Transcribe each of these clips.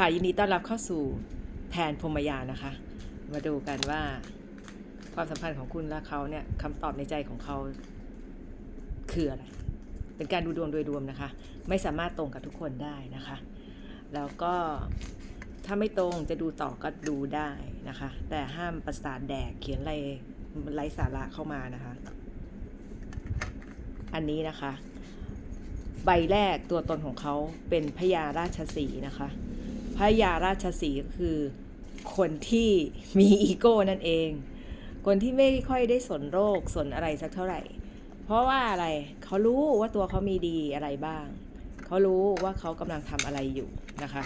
ค่ะยินดีต้อนรับเข้าสู่แทนพรมยานะคะ มาดูกันว่าความสัมพันธ์ของคุณและเขาเนี่ยคำตอบในใจของเขาคืออะไรเป็นการดูดวงโดยรวมนะคะ ไม่สามารถตรงกับทุกคนได้นะคะ แล้วก็ถ้าไม่ตรงจะดูต่อก็ดูได้นะคะ แต่ห้ามประสาทแดกเขียนอะไรไร้สาระเข้ามานะคะ อันนี้นะคะ ใบแรกตัวตนของเขาเป็นพญาราชสีนะคะ พระยาราชสีก็คือคนที่มีอีโก้นั่นเอง คนที่ไม่ค่อยได้สนโรคสนอะไรสักเท่าไหร่ เพราะว่าอะไรเขารู้ว่าตัวเขามีดีอะไรบ้าง เขารู้ว่าเขากำลังทำอะไรอยู่นะคะ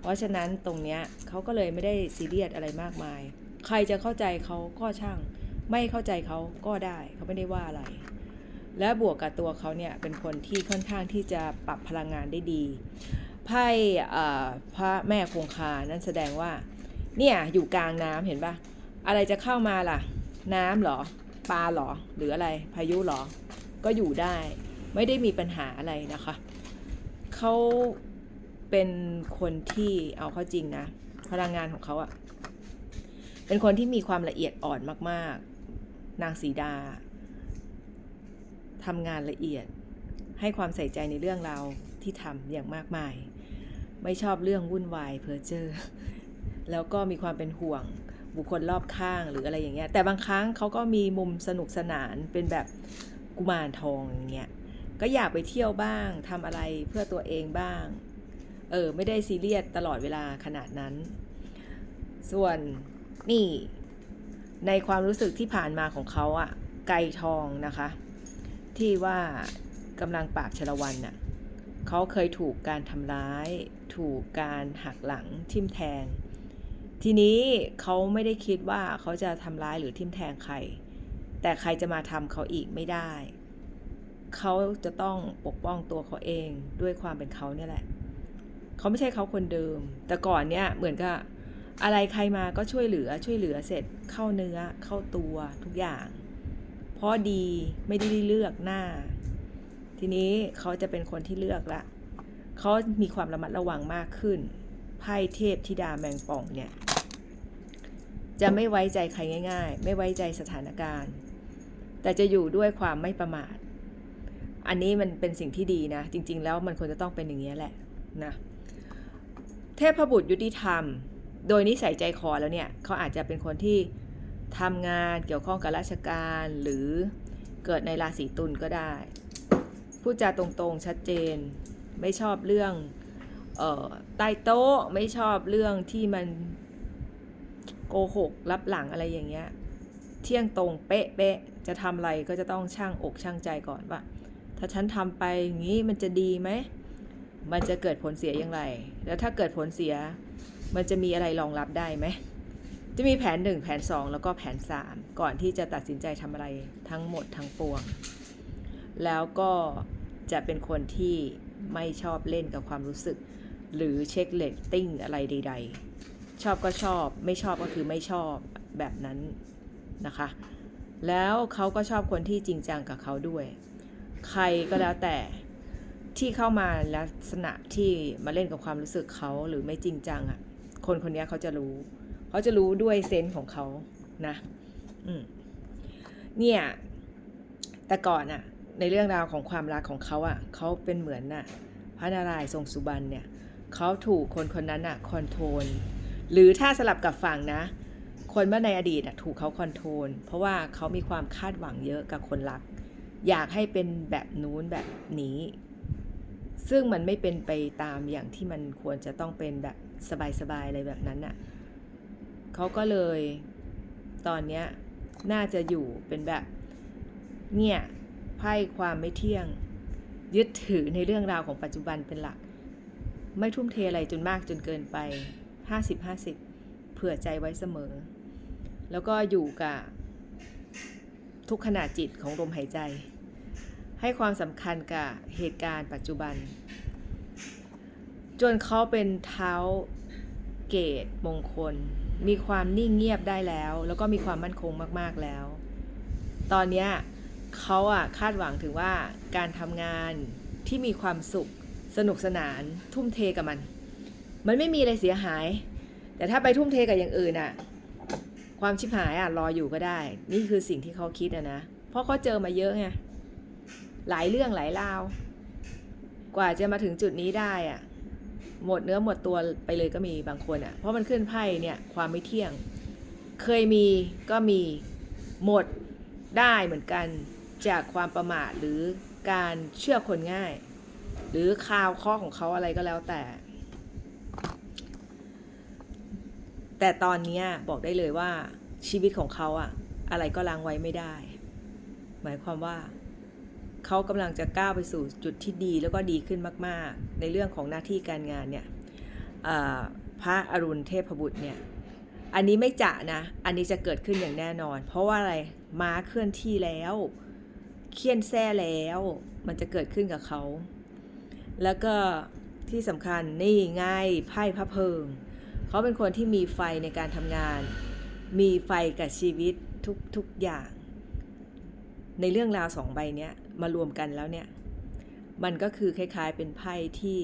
เพราะฉะนั้นตรงเนี้ยเขาก็เลยไม่ได้ซีเรียสอะไรมากมาย ใครจะเข้าใจเขาก็ช่าง ไม่เข้าใจเขาก็ได้เขาไม่ได้ว่าอะไร และบวกกับตัวเขาเนี่ยเป็นคนที่ค่อนข้างที่จะปรับพลังงานได้ดี ไพ่พระแม่คงคา นั่นแสดงว่า เนี่ยอยู่กลางน้ำเห็นปะอะไรจะเข้ามาล่ะ น้ำเหรอ ปลาหรอ หรืออะไร พายุหรอ ก็อยู่ได้ ไม่ได้มีปัญหาอะไรนะคะ เขาเป็นคนที่เอาเข้าจริงนะ พลังงานของเขาอะเป็นคนที่มีความละเอียดอ่อนมาก ๆ นางสีดาทำงานละเอียดให้ความใส่ใจในเรื่องราวที่ทำอย่างมากมาย ไม่ชอบเรื่องวุ่นวายเพอเจอแล้วก็มีความเป็นห่วงบุคคลรอบข้างหรืออะไรอย่างเงี้ย แต่บางครั้งเขาก็มีมุมสนุกสนานเป็นแบบกุมารทองอย่างเงี้ย ก็อยากไปเที่ยวบ้างทำอะไรเพื่อตัวเองบ้าง เออ ไม่ได้ซีเรียสตลอดเวลาขนาดนั้น ส่วนนี่ในความรู้สึกที่ผ่านมาของเขาอะไกรทองนะคะ ที่ว่ากำลังปาบชลวันน่ะ เขาเคยถูกการทำร้าย ถูกการหักหลังทิ่มแทง ทีนี้เขาไม่ได้คิดว่าเขาจะทำร้ายหรือทิ่มแทงใคร แต่ใครจะมาทำเขาอีกไม่ได้ เขาจะต้องปกป้องตัวเขาเองด้วยความเป็นเขาเนี่ยแหละ เขาไม่ใช่เขาคนเดิม แต่ก่อนเนี่ยเหมือนกับอะไรใครมาก็ช่วยเหลือช่วยเหลือเสร็จเข้าเนื้อเข้าตัวทุกอย่าง เพราะดีไม่ได้เลือกหน้า ทีนี้เขาจะเป็นคนที่เลือกละเขามีความระมัดระวังมากขึ้น ไพ่เทพธิดาแมงป่องเนี่ย จะไม่ไว้ใจใครง่าย ๆ ไม่ไว้ใจสถานการณ์ แต่จะอยู่ด้วยความไม่ประมาท อันนี้มันเป็นสิ่งที่ดีนะ จริง ๆ แล้วมันควรจะต้องเป็นอย่างนี้แหละนะ เทพบุตรยุติธรรม โดยนิสัยใจคอแล้วเนี่ยเขาอาจจะเป็นคนที่ทำงานเกี่ยวข้องกับราชการหรือเกิดในราศีตุลก็ได้ พูดจาตรงๆชัดเจน ไม่ชอบเรื่องออใต้โต๊ะไม่ชอบเรื่องที่มันโกหกรับหลังอะไรอย่างเงี้ยเที่ยงตรงเป๊ะเป๊ะๆจะทำอะไรก็จะต้องช่างอกช่างใจก่อนว่า ถ้าฉันทำไปอย่างนี้มันจะดีไหมมันจะเกิดผลเสียอย่างไร แล้วถ้าเกิดผลเสียมันจะมีอะไรรองรับได้ไหมจะมีแผน 1 แผน 2 แล้วก็แผน 3 ก่อนที่จะตัดสินใจทำอะไรทั้งหมดทั้งปวง แล้วก็ จะเป็นคนที่ไม่ชอบเล่นกับความรู้สึก หรือเช็คเลตติ้งอะไรใด ๆ ชอบก็ชอบ ไม่ชอบก็คือไม่ชอบแบบนั้นนะคะ แล้วเขาก็ชอบคนที่จริงจังกับเขาด้วย ใครก็แล้วแต่ที่เข้ามาลักษณะที่มาเล่นกับความรู้สึกเขาหรือไม่จริงจังอะ่ะ คนคนนี้เขาจะรู้ เขาจะรู้ด้วยเซนส์ของเขานะ อืมเนี่ย แต่ก่อนอะ่ะ ในเรื่องราวของความรักของเขาอะ่ะเขาเป็นเหมือนน่ะพระนารายณ์ทรงสุบรรณเนี่ยเขาถูกคนคนนั้นอะ่ะคอนโทรลหรือถ้าสลับกับฝั่งนะ คนเมื่อในอดีตอะถูกเขาคอนโทรลเพราะว่าเขามีความคาดหวังเยอะกับคนรัก อยากให้เป็นแบบนู้นแบบนี้ ซึ่งมันไม่เป็นไปตามอย่างที่มันควรจะต้องเป็นแบบสบายๆอะไรแบบนั้นน่ะเขาก็เลยตอนเนี้ยน่าจะอยู่เป็นแบบเนี่ย ไพ่ความไม่เที่ยง ยึดถือในเรื่องราวของปัจจุบันเป็นหลัก ไม่ทุ่มเทอะไรจนมากจนเกินไป 50-50 เผื่อใจไว้เสมอ แล้วก็อยู่กับทุกขณะจิตของลมหายใจ ให้ความสำคัญกับเหตุการณ์ปัจจุบัน จนเขาเป็นเท้าเกตมงคล มีความนิ่งเงียบได้แล้ว แล้วก็มีความมั่นคงมาก ๆแล้ว ตอนเนี้ย เขาอะคาดหวังถึงว่าการทำงานที่มีความสุขสนุกสนานทุ่มเทกับมัน มันไม่มีอะไรเสียหาย แต่ถ้าไปทุ่มเทกับอย่างอื่นอะความชิบหายอะรออยู่ก็ได้ นี่คือสิ่งที่เขาคิดอะนะ เพราะเขาเจอมาเยอะไงหลายเรื่องหลายราว กว่าจะมาถึงจุดนี้ได้อะหมดเนื้อหมดตัวไปเลยก็มีบางคนอะเพราะมันขึ้นไพ่เนี่ยความไม่เที่ยง เคยมีก็มีหมดได้เหมือนกัน จากความประมาทหรือการเชื่อคนง่าย หรือข่าวข้อของเขาอะไรก็แล้วแต่ แต่ตอนนี้บอกได้เลยว่าชีวิตของเขาอะอะไรก็ล้างไว้ไม่ได้ หมายความว่าเขากำลังจะก้าวไปสู่จุดที่ดีแล้วก็ดีขึ้นมาก ๆ ในเรื่องของหน้าที่การงานเนี่ยพระอรุณเทพบุตรเนี่ย อันนี้ไม่จะนะ อันนี้จะเกิดขึ้นอย่างแน่นอน เพราะว่าอะไร ม้าเคลื่อนที่แล้ว เคี่ยนแซ่แล้ว มันจะเกิดขึ้นกับเขา แล้วก็ที่สำคัญนี่ง่ายไพ่พระเพิง เขาเป็นคนที่มีไฟในการทำงาน มีไฟกับชีวิตทุกทุกอย่าง ในเรื่องราวสองใบเนี้ยมารวมกันแล้วเนี่ย มันก็คือคล้ายๆเป็นไพ่ที่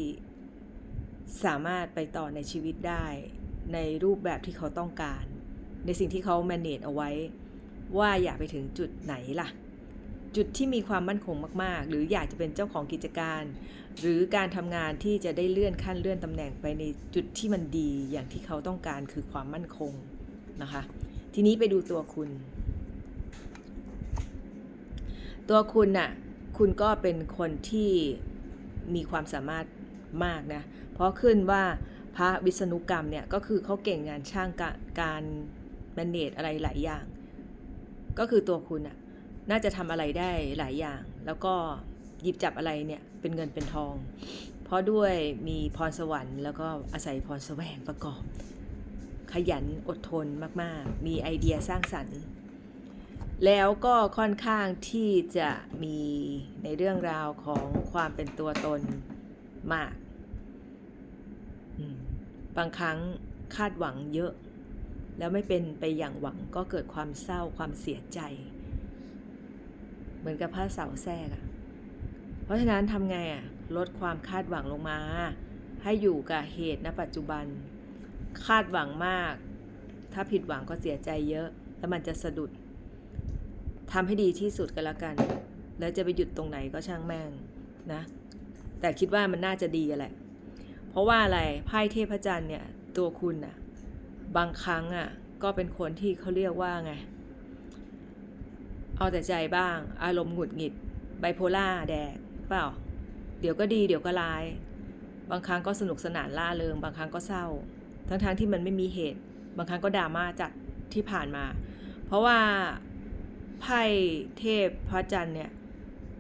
สามารถไปต่อในชีวิตได้ในรูปแบบที่เขาต้องการ ในสิ่งที่เขาแมเนจเอาไว้ ว่าอยากไปถึงจุดไหนล่ะ จุดที่มีความมั่นคงมาก ๆ หรืออยากจะเป็นเจ้าของกิจการ หรือการทำงานที่จะได้เลื่อนขั้นเลื่อนตำแหน่งไปในจุดที่มันดีอย่างที่เขาต้องการคือความมั่นคงนะคะ ทีนี้ไปดูตัวคุณ ตัวคุณน่ะคุณก็เป็นคนที่มีความสามารถมากนะ เพราะขึ้นว่าพระวิษณุกรรมเนี่ยก็คือเขาเก่งงานช่างการแมเนจอะไรหลายอย่าง ก็คือตัวคุณน่ะ น่าจะทำอะไรได้หลายอย่าง แล้วก็หยิบจับอะไรเนี่ยเป็นเงินเป็นทอง เพราะด้วยมีพรสวรรค์ แล้วก็อาศัยพรแสวงประกอบ ขยันอดทนมากๆ มีไอเดียสร้างสรรค์ แล้วก็ค่อนข้างที่จะมีในเรื่องราวของความเป็นตัวตนมาก บางครั้งคาดหวังเยอะ แล้วไม่เป็นไปอย่างหวังก็เกิดความเศร้าความเสียใจ เหมือนกับพระเสาแทรกอะเพราะฉะนั้นทำไงอะลดความคาดหวังลงมา ให้อยู่กับเหตุณปัจจุบัน คาดหวังมาก ถ้าผิดหวังก็เสียใจเยอะ แล้วมันจะสะดุดทำให้ดีที่สุดก็แล้วกัน แล้วจะไปหยุดตรงไหนก็ช่างแม่งนะ แต่คิดว่ามันน่าจะดีแหละ เพราะว่าอะไรไพ่เทพจันทร์เนี่ยตัวคุณอะบางครั้งอะก็เป็นคนที่เขาเรียกว่าไง เอาแต่ใจบ้าง อารมณ์หงุดหงิด ไบโพล่าแดกเปล่า เดี๋ยวก็ดีเดี๋ยวก็ร้าย บางครั้งก็สนุกสนานล่าเริง บางครั้งก็เศร้า ทั้งๆทที่มันไม่มีเหตุ บางครั้งก็ดราม่าจัดที่ผ่านมา เพราะว่าไพ่เทพพระจันทร์เนี่ย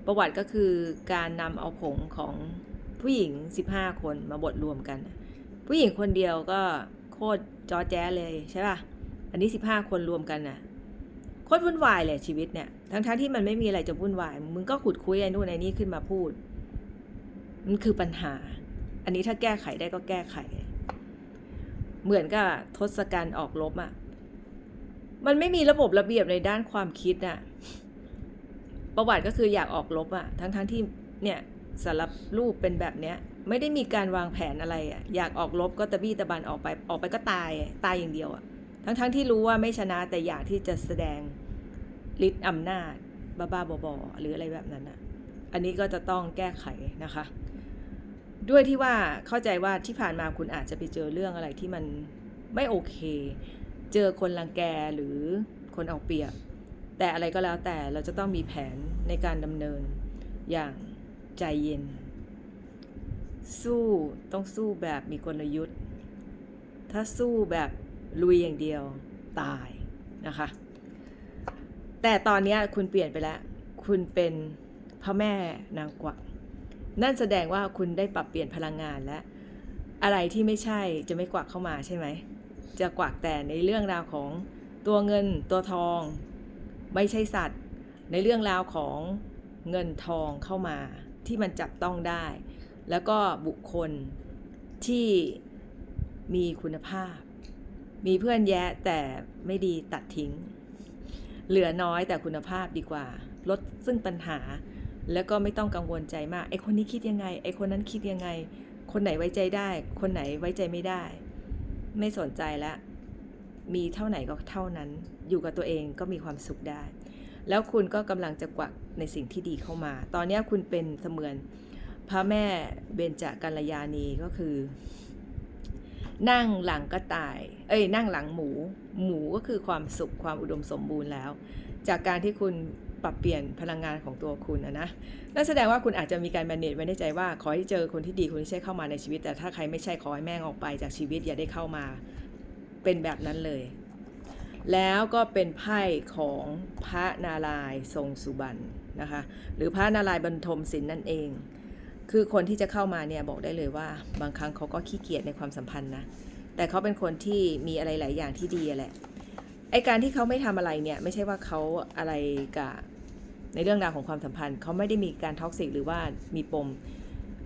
ประวัติก็คือการนำเอาผงของผู้หญิง 15 คนมาบดรวมกัน ผู้หญิงคนเดียวก็โคตรจอแจ้เลยใช่ป่ะ อันนี้ 15 คนรวมกันน่ะ โคตรวุ่นวายเลยชีวิตเนี่ยทั้งๆทที่มันไม่มีอะไรจะวุ่นวาย มึงก็ขุดคุยไอ้นู่นไอ้นี่ขึ้นมาพูด มันคือปัญหา อันนี้ถ้าแก้ไขได้ก็แก้ไข เหมือนกับทศกัณฐ์ออกรบอะ่ะมันไม่มีระบบระเบียบในด้านความคิดอะ่ะ ประวัติก็คืออยากออกรบอะ่ะ ทั้งๆทที่เนี่ยสารบรูปเป็นแบบเนี้ย ไม่ได้มีการวางแผนอะไรอะ่ะ อยากออกรบก็ตะบี้ตะบันออกไป ออกไปก็ตาย ตายอย่างเดียวอะ่ะ ทั้งๆทที่รู้ว่าไม่ชนะแต่อยากที่จะแสดงฤทธิ์อำนาจบ้าๆบอๆหรืออะไรแบบนั้นอะอันนี้ก็จะต้องแก้ไขนะคะ ด้วยที่ว่าเข้าใจว่าที่ผ่านมาคุณอาจจะไปเจอเรื่องอะไรที่มันไม่โอเค เจอคนรังแกหรือคนเอาเปรียบ แต่อะไรก็แล้วแต่เราจะต้องมีแผนในการดำเนินอย่างใจเย็น สู้ต้องสู้แบบมีกลยุทธ์ ถ้าสู้แบบ ลุยอย่างเดียวตายนะคะ แต่ตอนนี้คุณเปลี่ยนไปแล้ว คุณเป็นพระแม่นางกวัก นั่นแสดงว่าคุณได้ปรับเปลี่ยนพลังงานแล้วอะไรที่ไม่ใช่จะไม่กวักเข้ามาใช่ไหม จะกวักแต่ในเรื่องราวของตัวเงินตัวทอง ไม่ใช่สัตว์ ในเรื่องราวของเงินทองเข้ามาที่มันจับต้องได้ แล้วก็บุคคลที่มีคุณภาพ มีเพื่อนแยะแต่ไม่ดีตัดทิ้ง เหลือน้อยแต่คุณภาพดีกว่า ลดซึ่งปัญหา แล้วก็ไม่ต้องกังวลใจมากไอคนนี้คิดยังไงไอคนนั้นคิดยังไง คนไหนไว้ใจได้ คนไหนไว้ใจไม่ได้ ไม่สนใจแล้วมีเท่าไหนก็เท่านั้น อยู่กับตัวเองก็มีความสุขได้ แล้วคุณก็กำลังจะกวักในสิ่งที่ดีเข้ามา ตอนนี้คุณเป็นเสมือนพระแม่เบญจกัลยาณีก็คือ นั่งหลังกระต่าย เอ้ย นั่งหลังหมู หมูก็คือความสุขความอุดมสมบูรณ์แล้ว จากการที่คุณปรับเปลี่ยนพลังงานของตัวคุณนะนะ นั่นแสดงว่าคุณอาจจะมีการแมเนจไว้ในใจว่า ขอให้เจอคนที่ดีคนที่ใช่เข้ามาในชีวิต แต่ถ้าใครไม่ใช่ขอให้แม่งออกไปจากชีวิตอย่าได้เข้ามา เป็นแบบนั้นเลย แล้วก็เป็นไพ่ของพระนารายณ์ทรงสุบรรณนะคะ หรือพระนารายณ์บรรทมศิลป์นั่นเอง คือคนที่จะเข้ามาเนี่ยบอกได้เลยว่า บางครั้งเขาก็ขี้เกียจในความสัมพันธ์นะ แต่เขาเป็นคนที่มีอะไรหลายอย่างที่ดีแหละ ไอการที่เขาไม่ทำอะไรเนี่ยไม่ใช่ว่าเขาอะไรกับในเรื่องราวของความสัมพันธ์เขาไม่ได้มีการท็อกซิกหรือว่ามีปม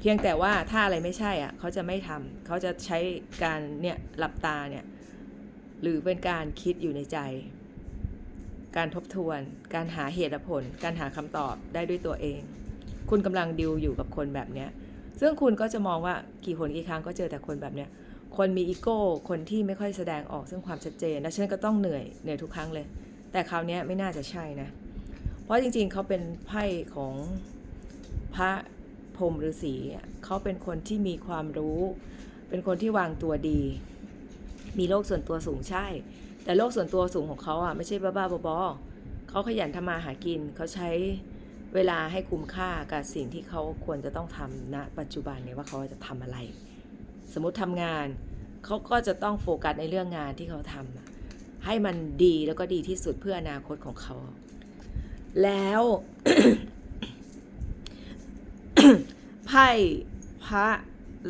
เพียงแต่ว่าถ้าอะไรไม่ใช่อะเขาจะไม่ทำเขาจะใช้การเนี่ยหลับตาเนี่ยหรือเป็นการคิดอยู่ในใจ การทบทวน การหาเหตุผล การหาคำตอบได้ด้วยตัวเอง คุณกำลังดิวอยู่กับคนแบบเนี้ยซึ่งคุณก็จะมองว่ากี่คนกี่ครั้งก็เจอแต่คนแบบเนี้ยคนมีอีโก้ คนที่ไม่ค่อยแสดงออกซึ่งความชัดเจน และฉันก็ต้องเหนื่อยเหนื่อยทุกครั้งเลย แต่คราวนี้ไม่น่าจะใช่นะ เพราะจริงๆ เขาเป็นไพ่ของพระพรมฤาษีเขาเป็นคนที่มีความรู้ เป็นคนที่วางตัวดี มีโลกส่วนตัวสูงใช่ แต่โลกส่วนตัวสูงของเขาอะไม่ใช่บ้าๆบอๆเขาขยันทำมาหากินเขาใช้ เวลาให้คุ้มค่ากับสิ่งที่เขาควรจะต้องทำณปัจจุบันเนี่ยว่าเขาจะทำอะไร สมมติทำงานเขาก็จะต้องโฟกัสในเรื่องงานที่เขาทำให้มันดีแล้วก็ดีที่สุดเพื่ออนาคตของเขา แล้วไพ่พระ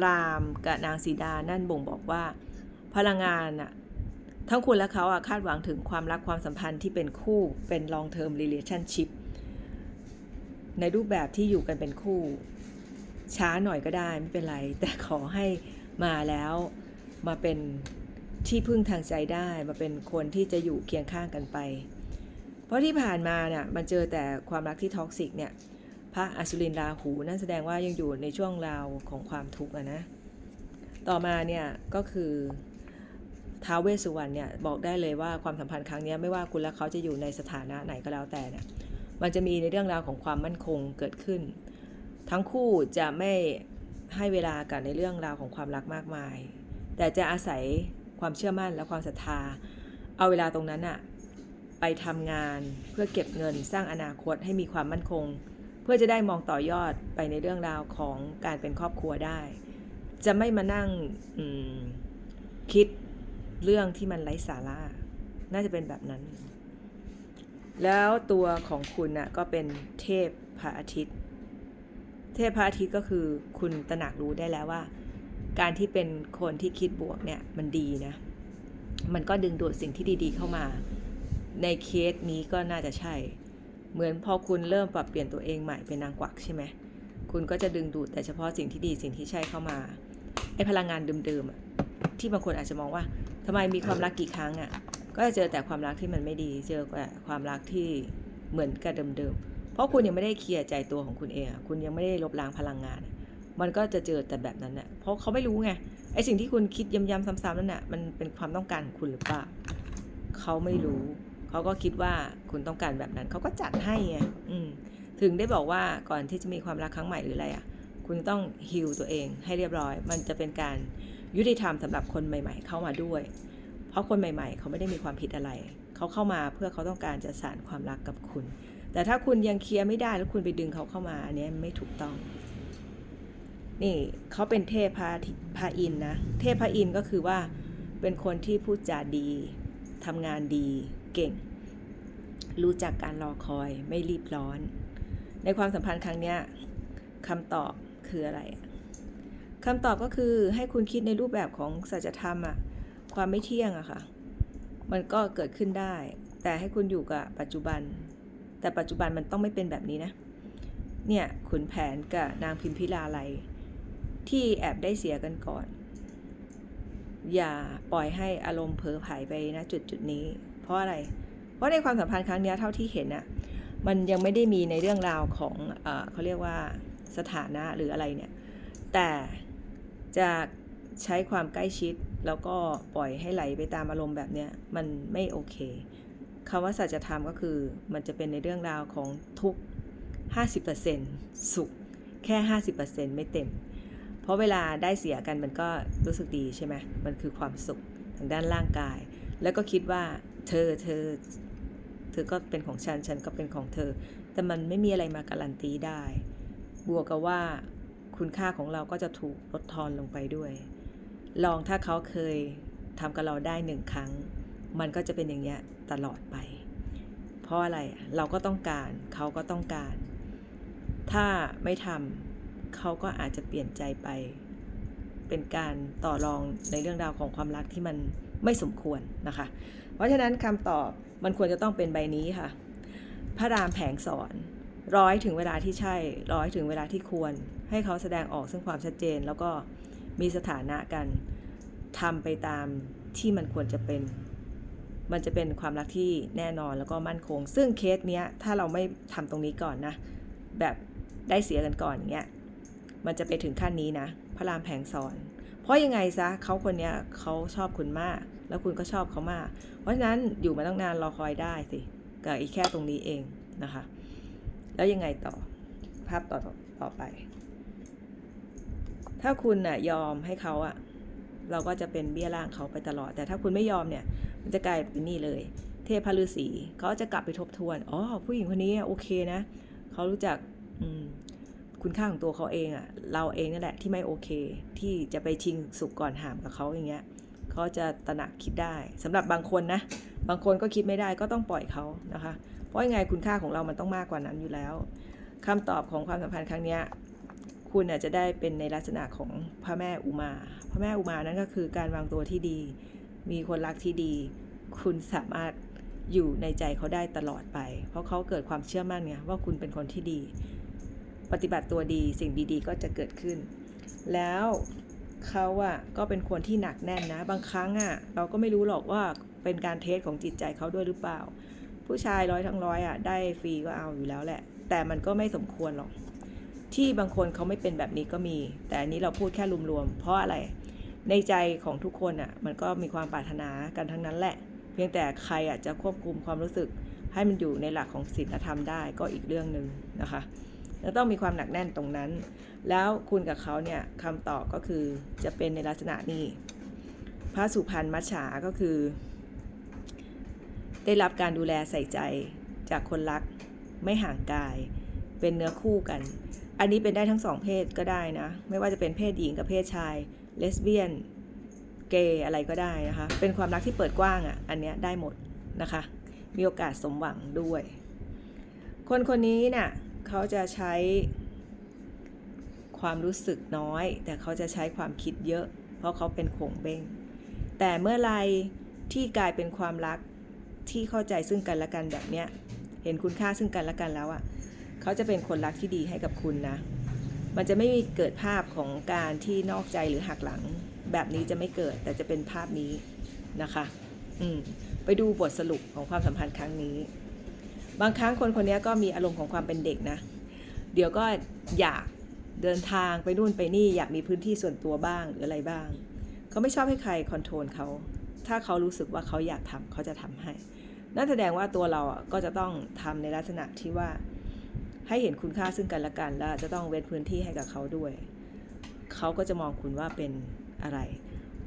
รามกับนางสีดานั่นบ่งบอกว่าพลังงานอะทั้งคุณและเขาอะคาดหวังถึงความรักความสัมพันธ์ที่เป็นคู่เป็น long term relationship ในรูปแบบที่อยู่กันเป็นคู่ ช้าหน่อยก็ได้ไม่เป็นไร แต่ขอให้มาแล้วมาเป็นที่พึ่งทางใจได้มาเป็นคนที่จะอยู่เคียงข้างกันไป เพราะที่ผ่านมาเนี่ยมันเจอแต่ความรักที่ท็อกซิกเนี่ยพระอสุรินทราหูนั่นแสดงว่ายังอยู่ในช่วงราวของความทุกข์นะ ต่อมาเนี่ยก็คือท้าวเวสสุวรรณเนี่ยบอกได้เลยว่าความสัมพันธ์ครั้งนี้ไม่ว่าคุณและเขาจะอยู่ในสถานะไหนก็แล้วแต่เนี่ย มันจะมีในเรื่องราวของความมั่นคงเกิดขึ้น ทั้งคู่จะไม่ให้เวลากันในเรื่องราวของความรักมากมาย แต่จะอาศัยความเชื่อมั่นและความศรัทธา เอาเวลาตรงนั้นอะไปทำงานเพื่อเก็บเงินสร้างอนาคตให้มีความมั่นคง เพื่อจะได้มองต่อยอดไปในเรื่องราวของการเป็นครอบครัวได้ จะไม่มานั่งคิดเรื่องที่มันไร้สาระน่าจะเป็นแบบนั้น แล้วตัวของคุณน่ะก็เป็นเทพพระอาทิตย์ เทพพระอาทิตย์ก็คือคุณตระหนักรู้ได้แล้วว่า การที่เป็นคนที่คิดบวกเนี่ยมันดีนะ มันก็ดึงดูดสิ่งที่ดีๆเข้ามา ในเคสนี้ก็น่าจะใช่ เหมือนพอคุณเริ่มปรับเปลี่ยนตัวเองใหม่เป็นนางกวักใช่ไหมคุณก็จะดึงดูดแต่เฉพาะสิ่งที่ดีสิ่งที่ใช่เข้ามาไอ้พลังงานเดิมๆอะที่บางคนอาจจะมองว่าทำไมมีความรักกี่ครั้งอะ ก็จะเจอแต่ความรักที่มันไม่ดี เจอแต่ความรักที่เหมือนกับเดิมๆ เพราะคุณยังไม่ได้เคลียร์ใจตัวของคุณเอง คุณยังไม่ได้ลบล้างพลังงาน มันก็จะเจอแต่แบบนั้นน่ะ เพราะเขาไม่รู้ไง ไอ้สิ่งที่คุณคิดย้ำๆซ้ำๆนั่นน่ะ มันเป็นความต้องการของคุณหรือเปล่า เขาไม่รู้ เขาก็คิดว่าคุณต้องการแบบนั้น เขาก็จัดให้ไง อืม ถึงได้บอกว่าก่อนที่จะมีความรักครั้งใหม่หรืออะไรอะ คุณต้องฮิลตัวเองให้เรียบร้อย มันจะเป็นการยุติธรรมสำหรับคนใหม่ ๆ เข้ามาด้วย เพราะคนใหม่ ๆ เขาไม่ได้มีความผิดอะไร เขาเข้ามาเพื่อเขาต้องการจะสานความรักกับคุณ แต่ถ้าคุณยังเคลียร์ไม่ได้แล้วคุณไปดึงเขาเข้ามา อันนี้ไม่ถูกต้อง นี่เขาเป็นเทพพาพระอินนะ เทพพระอินก็คือว่าเป็นคนที่พูดจาดีทำงานดี เก่ง รู้จักการรอคอยไม่รีบร้อน ในความสัมพันธ์ครั้งนี้คำตอบคืออะไรคำตอบก็คือให้คุณคิดในรูปแบบของสัจธรรมอะ ความไม่เที่ยงอะค่ะ มันก็เกิดขึ้นได้ แต่ให้คุณอยู่กับปัจจุบัน แต่ปัจจุบันมันต้องไม่เป็นแบบนี้นะ เนี่ยขุนแผนกับนางพิมพิลาไลที่แอบได้เสียกันก่อน อย่าปล่อยให้อารมณ์เผลอไผลไปนะจุดจุดนี้ เพราะอะไร เพราะในความสัมพันธ์ครั้งนี้เท่าที่เห็นอะมันยังไม่ได้มีในเรื่องราวของเอเขาเรียกว่าสถานะหรืออะไรเนี่ย แต่จะใช้ความใกล้ชิด แล้วก็ปล่อยให้ไหลไปตามอารมณ์แบบเนี้ยมันไม่โอเคคำว่าสัจธรรมก็คือมันจะเป็นในเรื่องราวของทุก 50%สุขแค่ 50%ไม่เต็ม เพราะเวลาได้เสียกันมันก็รู้สึกดีใช่ไหมมันคือความสุขทางด้านร่างกาย แล้วก็คิดว่าเธอเธอเธอก็เป็นของฉันฉันก็เป็นของเธอ แต่มันไม่มีอะไรมาการันตีได้ บวกกับว่าคุณค่าของเราก็จะถูกลดทอนลงไปด้วย ลองถ้าเขาเคยทำกับเราได้หนึ่งครั้ง มันก็จะเป็นอย่างเงี้ยตลอดไป เพราะอะไรเราก็ต้องการเขาก็ต้องการ ถ้าไม่ทำเขาก็อาจจะเปลี่ยนใจไป เป็นการต่อรองในเรื่องราวของความรักที่มันไม่สมควรนะคะ เพราะฉะนั้นคำตอบมันควรจะต้องเป็นใบนี้ค่ะ พระรามแผงสอนร้อยถึงเวลาที่ใช่ ร้อยถึงเวลาที่ควร ให้เขาแสดงออกซึ่งความชัดเจนแล้วก็ มีสถานะกันทำไปตามที่มันควรจะเป็น มันจะเป็นความรักที่แน่นอนแล้วก็มั่นคง ซึ่งเคสเนี้ยถ้าเราไม่ทำตรงนี้ก่อนนะ แบบได้เสียกันก่อนอย่างเงี้ย มันจะไปถึงขั้นนี้นะ พระรามแผงสอน เพราะยังไงซะเขาคนเนี้ยเขาชอบคุณมาก แล้วคุณก็ชอบเขามาก เพราะฉะนั้นอยู่มาตั้งนานรอคอยได้สิกับอีกแค่ตรงนี้เองนะคะ แล้วยังไงต่อภาพต่อต่อไป ถ้าคุณน่ะยอมให้เขาอะเราก็จะเป็นเบี้ยล่างเขาไปตลอด แต่ถ้าคุณไม่ยอมเนี่ย มันจะกลายเป็นนี่เลย เทพฤาษีเขาจะกลับไปทบทวนอ๋อผู้หญิงคนนี้โอเคนะเขารู้จักคุณค่าของตัวเขาเองอะเราเองนั่นแหละที่ไม่โอเค ที่จะไปชิงสุกก่อนหามกับเขาอย่างเงี้ยเขาจะตระหนักคิดได้สำหรับบางคนนะบางคนก็คิดไม่ได้ก็ต้องปล่อยเขานะคะ เพราะยังไงคุณค่าของเรามันต้องมากกว่านั้นอยู่แล้วคำตอบของความสัมพันธ์ครั้งเนี้ย คุณอาจจะได้เป็นในลักษณะของพระแม่อุมา พระแม่อุมานั่นก็คือการวางตัวที่ดี มีคนรักที่ดี คุณสามารถอยู่ในใจเขาได้ตลอดไป เพราะเขาเกิดความเชื่อมั่นไงว่าคุณเป็นคนที่ดี ปฏิบัติตัวดีสิ่งดีๆ ก็จะเกิดขึ้น แล้วเขาอะก็เป็นคนที่หนักแน่นนะ บางครั้งอะเราก็ไม่รู้หรอกว่าเป็นการเทสของจิตใจเขาด้วยหรือเปล่า ผู้ชายร้อยทั้งร้อยอะได้ฟรีก็เอาอยู่แล้วแหละ แต่มันก็ไม่สมควรหรอก ที่บางคนเขาไม่เป็นแบบนี้ก็มี แต่อันนี้เราพูดแค่รวมๆเพราะอะไรในใจของทุกคนอะมันก็มีความปรารถนากันทั้งนั้นแหละ เพียงแต่ใครอาจจะควบคุมความรู้สึกให้มันอยู่ในหลักของศีลธรรมได้ก็อีกเรื่องหนึ่งนะคะแล้วต้องมีความหนักแน่นตรงนั้น แล้วคุณกับเขาเนี่ยคำตอบก็คือจะเป็นในลักษณะนี้ พระสุพรรณมัจฉาก็คือ ได้รับการดูแลใส่ใจจากคนรักไม่ห่างกาย เป็นเนื้อคู่กัน อันนี้เป็นได้ทั้งสองเพศก็ได้นะ ไม่ว่าจะเป็นเพศหญิงกับเพศชาย เลสเบี้ยน เกย์อะไรก็ได้นะคะ เป็นความรักที่เปิดกว้างอะ่ะ อันเนี้ยได้หมดนะคะ มีโอกาสสมหวังด้วย คนคนนี้น่ะเขาจะใช้ความรู้สึกน้อย แต่เขาจะใช้ความคิดเยอะ เพราะเขาเป็นโขงเบ้ง แต่เมื่อไรที่กลายเป็นความรักที่เข้าใจซึ่งกันและกันแบบเนี้ย เห็นคุณค่าซึ่งกันและกันแล้วอะ่ะ เขาจะเป็นคนรักที่ดีให้กับคุณนะ มันจะไม่มีเกิดภาพของการที่นอกใจหรือหักหลัง แบบนี้จะไม่เกิดแต่จะเป็นภาพนี้นะคะ อืมไปดูบทสรุปของความสัมพันธ์ครั้งนี้ บางครั้งคนคนนี้ก็มีอารมณ์ของความเป็นเด็กนะ เดี๋ยวก็อยากเดินทางไปนู่นไปนี่อยากมีพื้นที่ส่วนตัวบ้างหรืออะไรบ้าง เขาไม่ชอบให้ใครคอนโทรลเขา ถ้าเขารู้สึกว่าเขาอยากทำเขาจะทำให้ นั่นแสดงว่าตัวเราก็จะต้องทำในลักษณะที่ว่า ให้เห็นคุณค่าซึ่งกันและกัน แล้วจะต้องเว้นพื้นที่ให้กับเขาด้วย เขาก็จะมองคุณว่าเป็นอะไร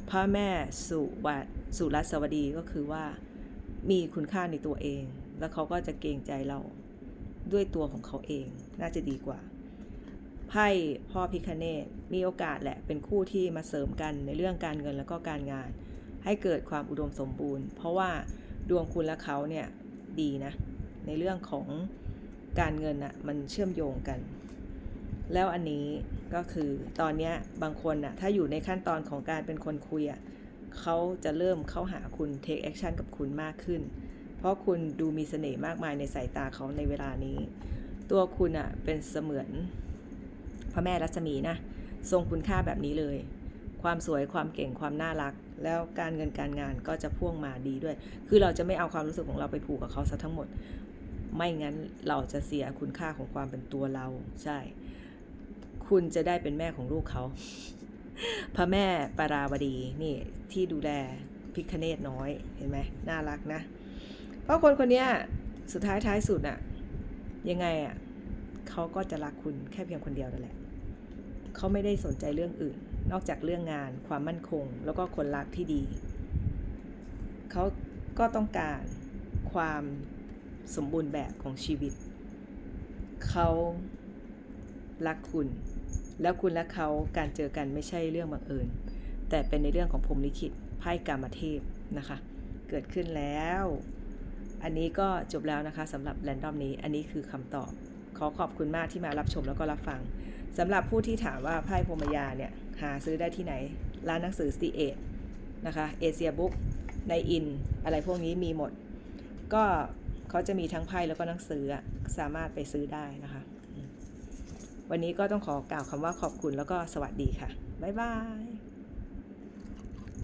พระแม่สุวัตสุรัสวดีก็คือว่ามีคุณค่าในตัวเอง แล้วเขาก็จะเกรงใจเราด้วยตัวของเขาเอง น่าจะดีกว่าไพ่พ่อพิคเนตมีโอกาสแหละเป็นคู่ที่มาเสริมกันในเรื่องการเงินแล้วก็การงาน ให้เกิดความอุดมสมบูรณ์ เพราะว่าดวงคุณและเขาเนี่ยดีนะ ในเรื่องของ การเงินอะ่ะมันเชื่อมโยงกัน แล้วอันนี้ก็คือตอนเนี้ยบางคนอะ่ะถ้าอยู่ในขั้นตอนของการเป็นคนคุยอะ่ะเขาจะเริ่มเข้าหาคุณ take action กับคุณมากขึ้น เพราะคุณดูมีเสน่ห์มากมายในสายตาเขาในเวลานี้ ตัวคุณอะ่ะเป็นเสมือนพระแม่รัศมีนะ ทรงคุณค่าแบบนี้เลย ความสวยความเก่งความน่ารัก แล้วการเงินการงานก็จะพ่วงมาดีด้วย คือเราจะไม่เอาความรู้สึกของเราไปผูกกับเขาซะทั้งหมด ไม่งั้นเราจะเสียคุณค่าของความเป็นตัวเราใช่ คุณจะได้เป็นแม่ของลูกเขา พระแม่ปาราวดีนี่ที่ดูแลพิคเนตน้อยเห็นไหมน่ารักนะ เพราะคนคนนี้สุดท้ายท้ายสุดอะยังไงอะเขาก็จะรักคุณแค่เพียงคนเดียวนั่นแหละเขาไม่ได้สนใจเรื่องอื่น นอกจากเรื่องงานความมั่นคง แล้วก็คนรักที่ดี เขาก็ต้องการความ สมบูรณ์แบบของชีวิต เขารักคุณ แล้วคุณและเขาการเจอกันไม่ใช่เรื่องบังเอิญ แต่เป็นในเรื่องของพรมลิขิตไพ่กรรมเทพนะคะ เกิดขึ้นแล้ว อันนี้ก็จบแล้วนะคะสำหรับแรนดอมนี้ อันนี้คือคำตอบ ขอขอบคุณมากที่มารับชมแล้วก็รับฟังสำหรับผู้ที่ถามว่าไพ่พรมยาเนี่ยหาซื้อได้ที่ไหน ร้านหนังสือ c ีเอนะคะเอเชียบุ๊กในอินอะไรพวกนี้มีหมด ก็ เขาจะมีทั้งไพ่แล้วก็หนังสือสามารถไปซื้อได้นะคะ วันนี้ก็ต้องขอกล่าวคำว่าขอบคุณแล้วก็สวัสดีค่ะ บ๊ายบาย